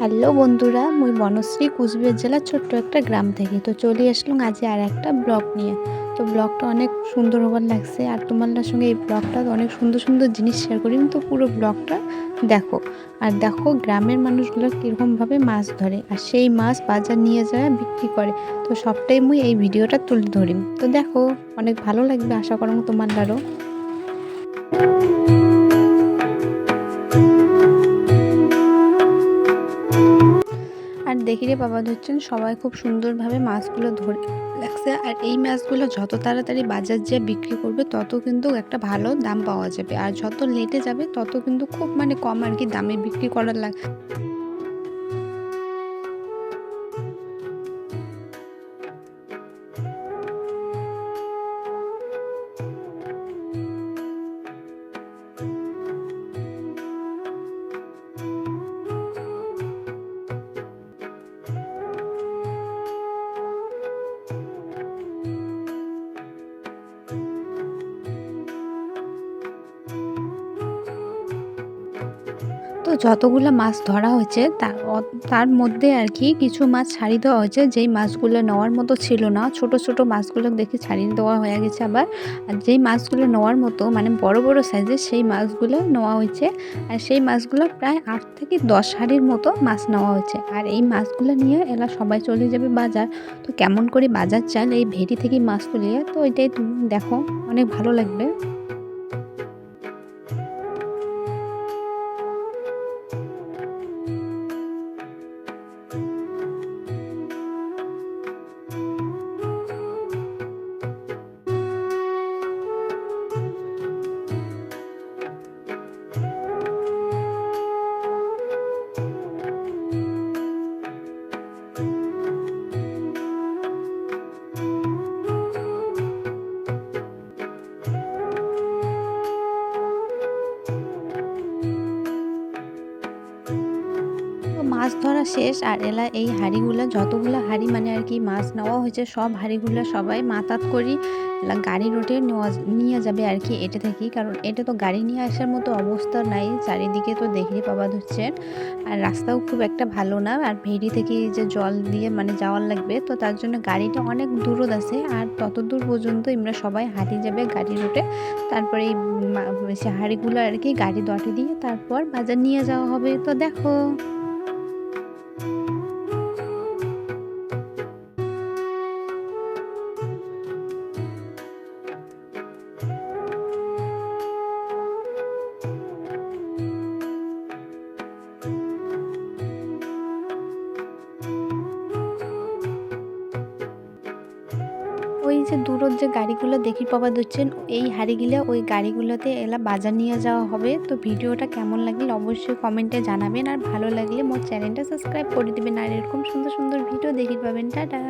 Hello বন্ধুরা, মুই বনশ্রী কুচবিহার জেলার ছোট্ট একটা গ্রাম থেকে। তো চলে আসলাম আজ আর একটা ব্লগ নিয়ে। তো ব্লগটা অনেক সুন্দর হবার লাগছে আর তোমার সঙ্গে এই ব্লগটা অনেক সুন্দর সুন্দর জিনিস শেয়ার করি। তো পুরো ব্লগটা দেখো। আর দেখো গ্রামের মানুষগুলো কীরকমভাবে মাছ ধরে আর সেই মাছ বাজার নিয়ে যায়, বিক্রি করে। তো সবটাই মুই এই ভিডিওটা তুলে ধরি। তো দেখো, অনেক ভালো লাগবে আশা করো তোমার দ্বারও আর দেখি রে বাবা ধরছেন, সবাই খুব সুন্দরভাবে মাছগুলো ধরে লাগছে আর এই মাছগুলো যত তাড়াতাড়ি বাজার যেয়ে বিক্রি করবে, তত কিন্তু একটা ভালো দাম পাওয়া যাবে। আর যত লেটে যাবে, তত কিন্তু খুব মানে কম আর কি দামে বিক্রি করার লাগ তো যতগুলো মাছ ধরা হয়েছে তার তার মধ্যে আর কি কিছু মাছ ছাড়িয়ে দেওয়া হয়েছে, যেই মাছগুলো নেওয়ার মতো ছিল না। ছোট ছোট মাছগুলো দেখে ছাড়িয়ে দেওয়া হয়ে গেছে আবার। আর যেই মাছগুলো নেওয়ার মতো মানে বড় বড় সাইজের সেই মাছগুলো নেওয়া হয়েছে। আর সেই মাছগুলো প্রায় আট থেকে দশ হাড়ির মতো মাছ নেওয়া হয়েছে। আর এই মাছগুলো নিয়ে এলা সবাই চলে যাবে বাজার। তো কেমন করে বাজার চাল, এই ভেড়ি থেকে মাছ তুলিয়ে তো এটাই দেখো, অনেক ভালো লাগবে। মাছ ধরা শেষ আর এলা এই হাঁড়িগুলো, যতগুলো হাঁড়ি মানে আর কি মাছ নেওয়া হয়েছে, সব হাঁড়িগুলো সবাই মাতাত করি এলা গাড়ি রোটে নেওয়া, নিয়ে যাবে আর কি এটা থেকে। কারণ এটা তো গাড়ি নিয়ে আসার মতো অবস্থা নাই, চারিদিকে তো দেখে পাওয়া হচ্ছে আর রাস্তাও খুব একটা ভালো না, আর ভেড়ি থেকে যে জল দিয়ে মানে যাওয়ার লাগবে, তো তার জন্য গাড়িটা অনেক দূরত আছে। আর তত দূর পর্যন্ত আমরা সবাই হাঁটি যাবে গাড়ি রুটে তারপরে এই হাঁড়িগুলো আর কি গাড়ি দটে দিয়ে তারপর বাজার নিয়ে যাওয়া হবে। তো দেখো। ওই যে দূরত যে গাড়িগুলো দেখি পাওয়া দিচ্ছেন এই হাড়িগুলো, ওই গাড়িগুলোতে এলা বাজার নিয়ে যাওয়া হবে। তো ভিডিওটা কেমন লাগলে অবশ্যই কমেন্টে জানাবেন। আর ভালো লাগলে মোর চ্যানেলটা সাবস্ক্রাইব করে দেবেন। আর এরকম সুন্দর সুন্দর ভিডিও দেখি পাবেন। টাটা!